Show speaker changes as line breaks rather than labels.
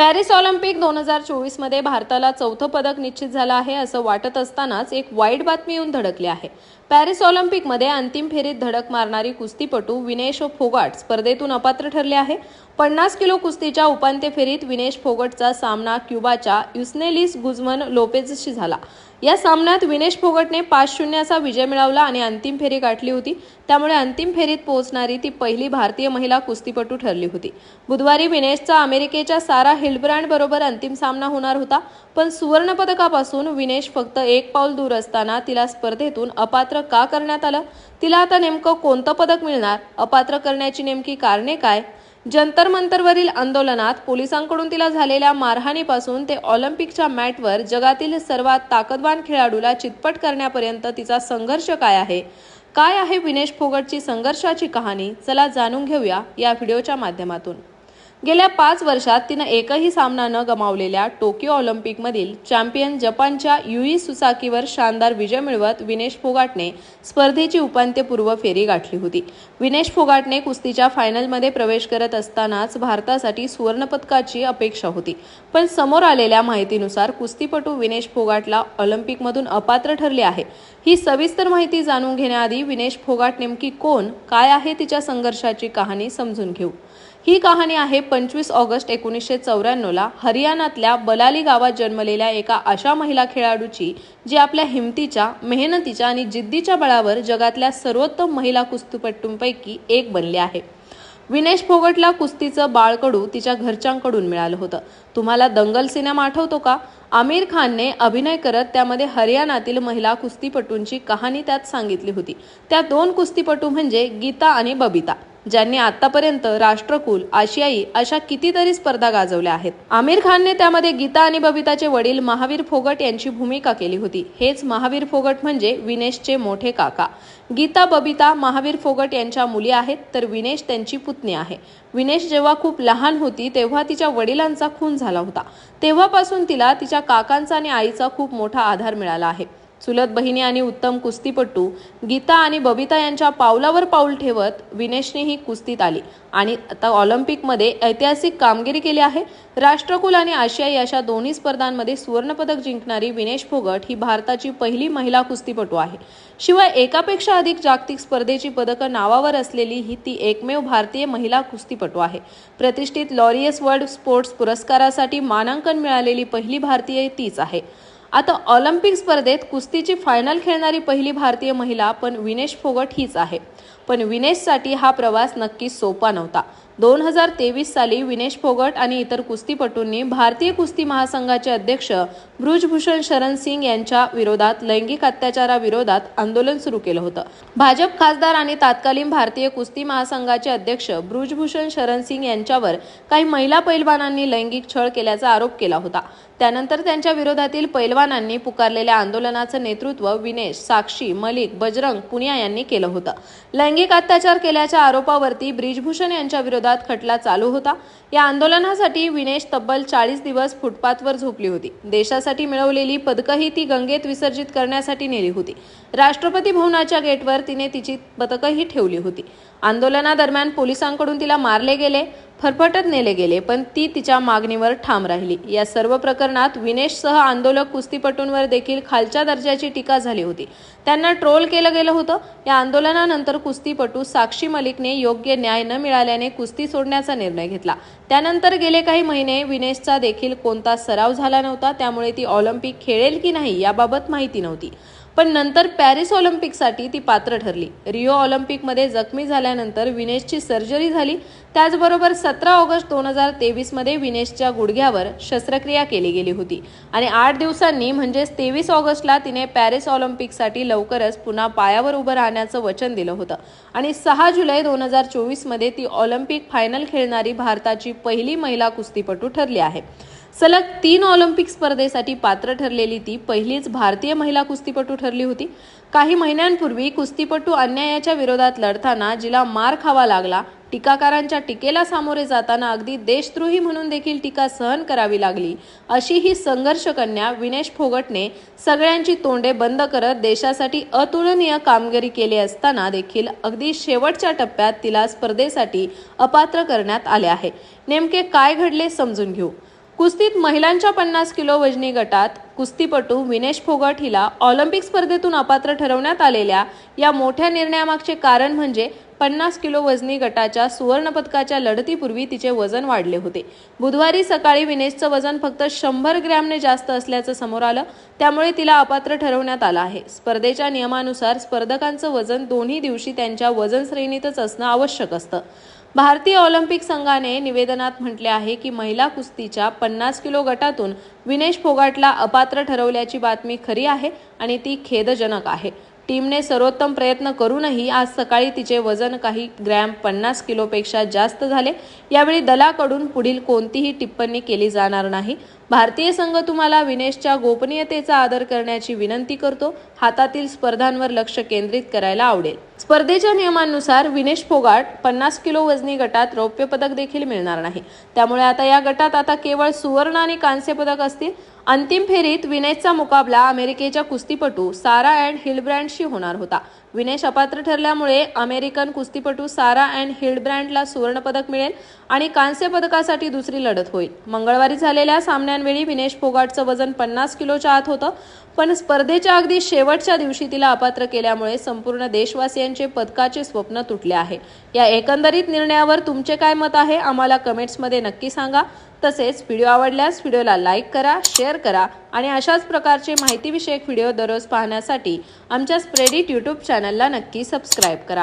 Paris Olympic दोन हजार चोवीसमध्ये भारताला चौथं पदक निश्चित झालं आहे असं वाटत असतानाच एक वाईट बातमी येऊन धडकली आहे. पॅरिस ऑलिम्पिकमध्ये अंतिम फेरीत धडक मारणारी कुस्तीपटू विनेश फोगाट स्पर्धेतून अपात्र ठरले आहे. पन्नास किलो कुस्तीच्या उपांत्य फेरीत विनेश फोगटचा सामना क्युबाच्या युस्नेलिस गुजमन लोपेजशी झाला. या सामन्यात विनेश फोगटने पाच शून्य असा विजय मिळवला आणि अंतिम फेरी गाठली होती. त्यामुळे अंतिम फेरीत पोहोचणारी ती पहिली भारतीय महिला कुस्तीपटू ठरली होती. बुधवारी विनेशचा अमेरिकेच्या सारा हिल्डब्रँड बरोबर अंतिम सामना होणार होता पण सुवर्ण पदकापासून विनेश फक्त एक पाऊल दूर असताना तिला स्पर्धेतून अपात्र का करण्यात आलं? तिला आता नेमकं कोणतं पदक मिळणार? अपात्र करण्याची नेमकी कारणे काय? जंतर मंतरवरील आंदोलनात पोलिसांकडून तिला झालेल्या मारहाणीपासून ते ऑलिम्पिकच्या मॅटवर जगातील सर्वात ताकदवान खेळाडूला चितपट करण्यापर्यंत तिचा संघर्ष काय आहे? काय आहे विनेश फोगटची संघर्षाची कहाणी? चला जाणून घेऊया या व्हिडिओच्या माध्यमातून. गेल्या पाच वर्षात तिनं एकही सामना न गमावलेल्या टोकियो ऑलिम्पिकमधील चॅम्पियन जपानच्या युई सुसाकीवर शानदार विजय मिळवत विनेश फोगाटने स्पर्धेची उपांत्यपूर्व फेरी गाठली होती. विनेश फोगाटने कुस्तीच्या फायनलमध्ये प्रवेश करत असतानाच भारतासाठी सुवर्णपदकाची अपेक्षा होती. पण समोर आलेल्या माहितीनुसार कुस्तीपटू विनेश फोगाटला ऑलिम्पिकमधून अपात्र ठरले आहे. ही सविस्तर माहिती जाणून घेण्याआधी विनेश फोगाट नेमकी कोण काय आहे तिच्या संघर्षाची कहाणी समजून घेऊ. ही कहाणी आहे पंचवीस ऑगस्ट एकोणीसशे चौऱ्याण्णवला. हरियाणातल्या बलाली गावात जन्मलेल्या एका अशा महिला खेळाडूची जी आपल्या हिमतीच्या मेहनतीच्या आणि जिद्दीच्या बळावर जगातल्या सर्वोत्तम महिला कुस्तीपटूंपैकी एक बनली आहे. विनेश फोगटला कुस्तीचं बाळकडू तिच्या घरच्यांकडून मिळालं होतं. तुम्हाला दंगल सिनेमा आठवतो का? आमिर खानने अभिनय करत त्यामध्ये हरियाणातील महिला कुस्तीपटूंची कहाणी त्यात सांगितली होती. त्या दोन कुस्तीपटू म्हणजे गीता आणि बबिता. ज्यांनी आतापर्यंत राष्ट्रकुल आशियाई अशा कितीतरी स्पर्धा गाजवल्या आहेत. आमिर खानने त्यामध्ये गीता आणि बबिताचे वडील महावीर फोगट यांची भूमिका केली होती. हेच महावीर फोगट म्हणजे विनेशचे मोठे काका. गीता बबिता महावीर फोगट यांच्या मुली आहेत तर विनेश त्यांची पुतणी आहे. विनेश जेव्हा खूप लहान होती तेव्हा तिच्या वडिलांचा खून झाला होता. तेव्हापासून तिला तिच्या काकांचा आणि आईचा खूप मोठा आधार मिळाला आहे. चुलत बहिणी आणि उत्तम कुस्तीपटू गीता आणि बबिता यांच्या पावलावर पाऊल ठेवत विनेशने ही कुस्तीत आली. आणि आता ऑलिम्पिकमध्ये ऐतिहासिक कामगिरी केली आहे. राष्ट्रकुल आणि आशियाई अशा दोन्ही स्पर्धांमध्ये सुवर्णपदक जिंकणारी विनेश फोगट ही भारताची पहिली महिला कुस्तीपटू आहे. शिवाय एकापेक्षा अधिक जागतिक स्पर्धेची पदकं नावावर असलेली ही ती एकमेव भारतीय महिला कुस्तीपटू आहे. प्रतिष्ठित लॉरियस वर्ल्ड स्पोर्ट्स पुरस्कारासाठी मानांकन मिळालेली पहिली भारतीय तीच आहे. आता ऑलिम्पिक स्पर्धेत कुस्तीची फायनल खेळणारी पहिली भारतीय महिला पण विनेश फोगट हीच आहे. पण विनेशसाठी हा प्रवास नक्कीच सोपा नव्हता. दोन हजार तेवीस साली विनेश फोगट आणि इतर कुस्तीपटूंनी भारतीय कुस्ती महासंघाचे अध्यक्ष ब्रुजभूषण शरण सिंग यांच्या विरोधात लैंगिक अत्याचाराविरोधात आंदोलन सुरू केलं होतं. भाजप खासदार आणि तात्कालीन भारतीय कुस्ती महासंघाचे अध्यक्ष ब्रुजभूषण शरण सिंग यांच्यावर काही महिला पैलवानांनी लैंगिक छळ केल्याचा आरोप केला होता. त्यानंतर त्यांच्या विरोधातील पैलवानांनी पुकारलेल्या आंदोलनाचं नेतृत्व विनेश साक्षी मलिक बजरंग पुनिया यांनी केलं होतं. लैंगिक अत्याचार केल्याच्या आरोपावरती ब्रिजभूषण यांच्या विरोधात खटला चालू होता. या आंदोलनासाठी विनेश तब्बल चाळीस दिवस फुटपाथवर झोपली होती. देशासाठी मिळवलेली पदकंही ती गंगेत विसर्जित करण्यासाठी नेली होती. राष्ट्रपती भवनाच्या गेटवर तिने तिची पदकंही ठेवली होती. आंदोलनादरम्यान पोलिसांकडून तिला मारले गेले. फरफटत नेले गेले पण ती तिच्या मागणीवर ठाम राहिली. या सर्व प्रकरणात विनेशसह आंदोलक कुस्तीपटूंवर देखील खालच्या दर्जाची टीका झाली होती. त्यांना ट्रोल केलं गेलं होतं. या आंदोलनानंतर कुस्तीपटू साक्षी मलिकने योग्य न्याय न मिळाल्याने कुस्ती सोडण्याचा निर्णय घेतला. त्यानंतर गेले काही महिने विनेशचा देखील कोणता सराव झाला नव्हता त्यामुळे ती ऑलिम्पिक खेळेल की नाही याबाबत माहिती नव्हती. पण नंतर पॅरिस ऑलिम्पिकसाठी ती पात्र ठरली. रिओ ऑलिम्पिकमध्ये जखमी झाल्यानंतर विनेशची सर्जरी झाली. त्याचबरोबर सतरा ऑगस्ट दोन हजार तेवीसमध्ये विनेशच्या गुडघ्यावर शस्त्रक्रिया केली गेली होती. आणि आठ दिवसांनी म्हणजेच तेवीस ऑगस्टला तिने पॅरिस ऑलिम्पिकसाठी लवकरच पुन्हा पायावर उभं राहण्याचं वचन दिलं होतं. आणि सहा जुलै दोन हजार चोवीसमध्ये ती ऑलिम्पिक फायनल खेळणारी भारताची पहिली महिला कुस्तीपटू ठरली आहे. सलग तीन ऑलिम्पिक स्पर्धेसाठी पात्र ठरलेली ती पहिलीच भारतीय महिला कुस्तीपटू ठरली होती. काही महिन्यांपूर्वी कुस्तीपटू अन्यायाच्या विरोधात लढताना जिला मार खावा लागला. टीकाकारांच्या टीकेला सामोरे जाताना अगदी देशद्रोही म्हणून देखील टीका सहन करावी लागली. अशी ही संघर्ष कन्या विनेश फोगटने सगळ्यांची तोंडे बंद करत देशासाठी अतुलनीय कामगिरी केली असताना देखील अगदी शेवटच्या टप्प्यात तिला स्पर्धेसाठी अपात्र करण्यात आले आहे. नेमके काय घडले समजून घेऊ. कुस्तीत महिलांच्या पन्नास किलो वजनी गटात कुस्तीपटू विनेश फोगट हिला ऑलिम्पिक स्पर्धेतून अपात्र ठरवण्यात आलेल्या या मोठ्या निर्णयामागचे कारण म्हणजे पन्नास किलो वजनी गटाच्या सुवर्णपदकाच्या लढतीपूर्वी तिचे वजन वाढले होते. बुधवारी सकाळी विनेशचं वजन फक्त शंभर ग्रॅमने जास्त असल्याचं समोर आलं. त्यामुळे तिला अपात्र ठरवण्यात आलं आहे. स्पर्धेच्या नियमानुसार स्पर्धकांचं वजन दोन्ही दिवशी त्यांच्या वजन श्रेणीतच असणं आवश्यक असतं. भारतीय ऑलिम्पिक संघाने निवेदनात म्हटले आहे की महिला कुस्तीच्या पन्नास किलो गटातून विनेश फोगाटला अपात्र ठरवल्याची बातमी खरी आहे आणि ती खेदजनक आहे. टीमने सर्वोत्तम प्रयत्न करूनही आज सकाळी तिचे वजन काही ग्रॅम पन्नास किलोपेक्षा जास्त झाले. यावेळी दलाकडून पुढील कोणतीही टिप्पणी केली जाणार नाही. भारतीय संघ तुम्हाला विनेशच्या गोपनीयतेचा आदर करण्याची विनंती करतो. हातातील स्पर्धांवर लक्ष केंद्रित करायला आवडेल. स्पर्धेच्या नियमांनुसार विनेश फोगाट पन्नास किलो वजनी गटात रौप्य पदक देखील मिळणार नाही. त्यामुळे आता या गटात आता केवळ सुवर्ण आणि कांस्य पदक असतील. अंतिम फेरीत विनेशचा मुकाबला अमेरिकेच्या कुस्तीपटू सारा अँड हिलब्रँडशी होणार होता. विनेश अपात्र ठरल्यामुळे अमेरिकन कुस्तीपटू सारा अँड हिल्डब्रँडला सुवर्णपदक मिळेल आणि कांस्य पदकासाठी दुसरी लढत होईल. मंगळवारी झालेल्या सामन्यांवेळी विनेश फोगाटचं वजन पन्नास किलोच्या आत होतं पण स्पर्धेच्या अगदी शेवटच्या दिवशी तिला अपात्र केल्यामुळे संपूर्ण देशवासियांचे पदकाचे स्वप्न तुटले आहे. या एकंदरीत निर्णयावर तुमचे काय मत आहे? आम्हाला कमेंट्समध्ये नक्की सांगा. तसेच व्हिडिओ आवडल्यास व्हिडिओला लाईक करा शेअर करा आणि अशाच प्रकारचे माहितीविषयक व्हिडिओ दररोज पाहण्यासाठी आमच्या स्प्रेडिट यूट्यूब चॅनलला नक्की सबस्क्राईब करा.